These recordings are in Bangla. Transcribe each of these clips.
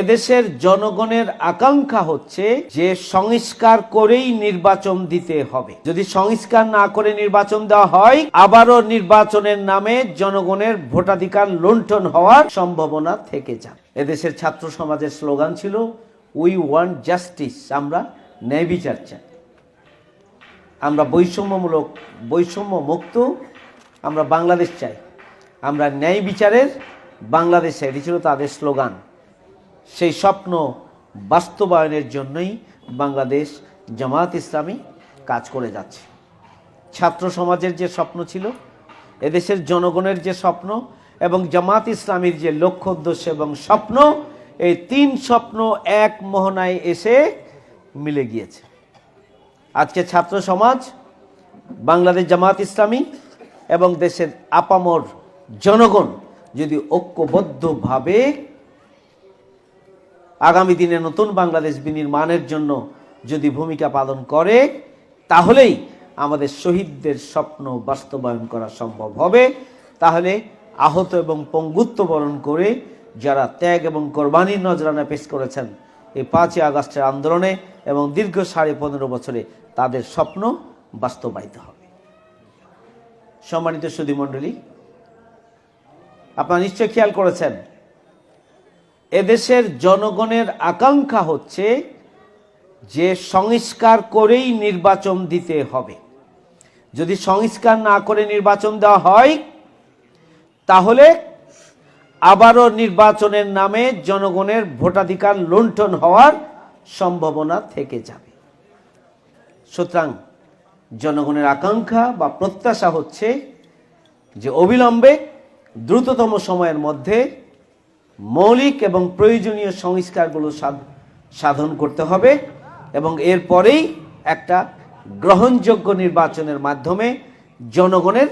এদেশের জনগণের আকাঙ্ক্ষা হচ্ছে যে সংস্কার করেই নির্বাচন দিতে হবে। যদি সংস্কার না করে নির্বাচন দেওয়া হয়, আবারও নির্বাচনের নামে জনগণের ভোটাধিকার লুণ্ঠন হওয়ার সম্ভাবনা থেকে যায় এদেশের ছাত্র সমাজের স্লোগান ছিল উই ওয়ান্ট জাস্টিস আমরা ন্যায় বিচার চাই। আমরা বৈষম্যমূলক বৈষম্য মুক্ত আমরা বাংলাদেশ চাই। আমরা ন্যায় বিচারের বাংলাদেশ এটি ছিল তাদের স্লোগান। সেই স্বপ্ন বাস্তবায়নের জন্যই বাংলাদেশ জামাত ইসলামী কাজ করে যাচ্ছে। ছাত্র সমাজের যে স্বপ্ন ছিল, এদেশের জনগণের যে স্বপ্ন এবং জামাত ইসলামীর যে লক্ষ্য, উদ্দেশ্য এবং স্বপ্ন, এই তিন স্বপ্ন এক মোহনায় এসে মিলে গিয়েছে। আজকে ছাত্র সমাজ, বাংলাদেশ জামাত ইসলামী এবং দেশের আপামর জনগণ যদি ঐক্যবদ্ধভাবে আগামী দিনে নতুন বাংলাদেশ বিনির্মাণের জন্য যদি ভূমিকা পালন করে, তাহলেই আমাদের শহীদদের স্বপ্ন বাস্তবায়ন করা সম্ভব হবে। তাহলে আহত এবং পঙ্গুত্ব বরণ করে যারা ত্যাগ এবং কোরবানির নজরানা পেশ করেছেন, এই পাঁচই আগস্টের আন্দোলনে এবং দীর্ঘ সাড়ে পনেরো বছরে তাদের স্বপ্ন বাস্তবায়িত হবে। সম্মানিত সুধীমণ্ডলী, আপনারা নিশ্চয় খেয়াল করেছেন এদেশের জনগণের আকাঙ্ক্ষা হচ্ছে যে সংস্কার করেই নির্বাচন দিতে হবে। যদি সংস্কার না করে নির্বাচন দেওয়া হয়, তাহলে আবারও নির্বাচনের নামে জনগণের ভোটাধিকার লুণ্ঠন হওয়ার সম্ভাবনা থেকে যাবে। সুতরাং জনগণের আকাঙ্ক্ষা বা প্রত্যাশা হচ্ছে যে অবিলম্বে দ্রুততম সময়ের মধ্যে মৌলিক এবং প্রয়োজনীয় সংস্কারগুলো সাধ- সাধন করতে হবে এবং এরপরেই একটা গ্রহণযোগ্য নির্বাচনের মাধ্যমে জনগণের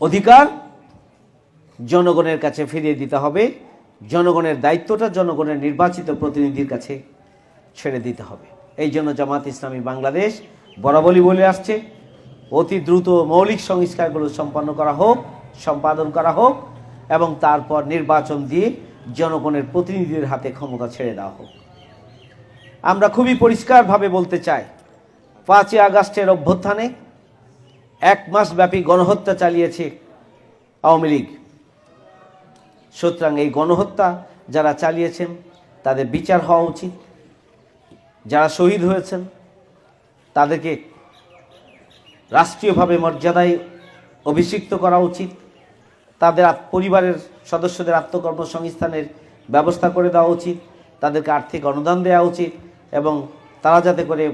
অধিকার জনগণের কাছে ফিরিয়ে দিতে হবে, জনগণের দায়িত্বটা জনগণের নির্বাচিত প্রতিনিধির কাছে ছেড়ে দিতে হবে। এই জন্য জামাত ইসলামী বাংলাদেশ বরাবরই বলে আসছে, অতি দ্রুত মৌলিক সংস্কারগুলো সম্পন্ন করা হোক, সম্পাদন করা হোক এবং তারপর নির্বাচন দিয়ে জনগণের প্রতিনিধিদের হাতে ক্ষমতা ছেড়ে দেওয়া হোক। আমরা খুবই পরিষ্কারভাবে বলতে চাই, পাঁচই আগস্টের অভ্যুত্থানে এক মাস ব্যাপী গণহত্যা চালিয়েছে আওয়ামী লীগ। সুতরাং এই গণহত্যা যারা চালিয়েছেন, তাদের বিচার হওয়া উচিত। যারা শহীদ হয়েছেন, তাদেরকে রাষ্ট্রীয়ভাবে মর্যাদায় অভিষিক্ত করা উচিত। তাদের পরিবারের সদস্যদের আত্মকর্মসংস্থানের ব্যবস্থা করে দেওয়া উচিত, তাদেরকে আর্থিক অনুদান দেওয়া উচিত এবং তারা যাতে করে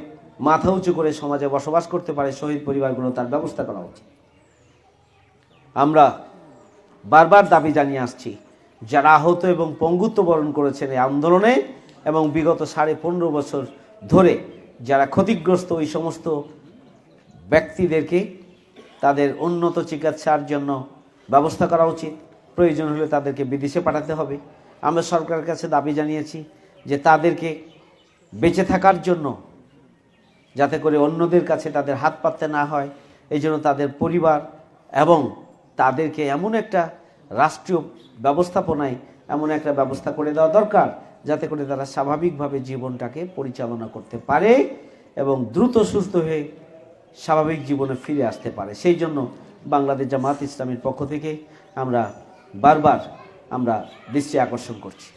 মাথা উঁচু করে সমাজে বসবাস করতে পারে, শহীদ পরিবারগুলো তার ব্যবস্থা করা উচিত। আমরা বারবার দাবি জানিয়ে আসছি, যারা আহত এবং পঙ্গুত্ব বরণ করেছেন এই আন্দোলনে এবং বিগত সাড়ে পনেরো বছর ধরে যারা ক্ষতিগ্রস্ত ওই সমস্ত ব্যক্তিদেরকে তাদের উন্নত চিকিৎসার জন্য ব্যবস্থা করা উচিত। প্রয়োজন হলে তাদেরকে বিদেশে পাঠাতে হবে। আমরা সরকারের কাছে দাবি জানিয়েছি যে তাদেরকে বেঁচে থাকার জন্য যাতে করে অন্যদের কাছে তাদের হাত পাততে না হয়। এই জন্য তাদের পরিবার এবং তাদেরকে এমন একটা রাষ্ট্রীয় ব্যবস্থাপনায় এমন একটা ব্যবস্থা করে দেওয়া দরকার যাতে করে তারা স্বাভাবিকভাবে জীবনটাকে পরিচালনা করতে পারে এবং দ্রুত সুস্থ হয়ে স্বাভাবিক জীবনে ফিরে আসতে পারে। সেই জন্য বাংলাদেশ জামাত ইসলামের পক্ষ থেকে আমরা বারবার আমরা দৃষ্টি আকর্ষণ করছি।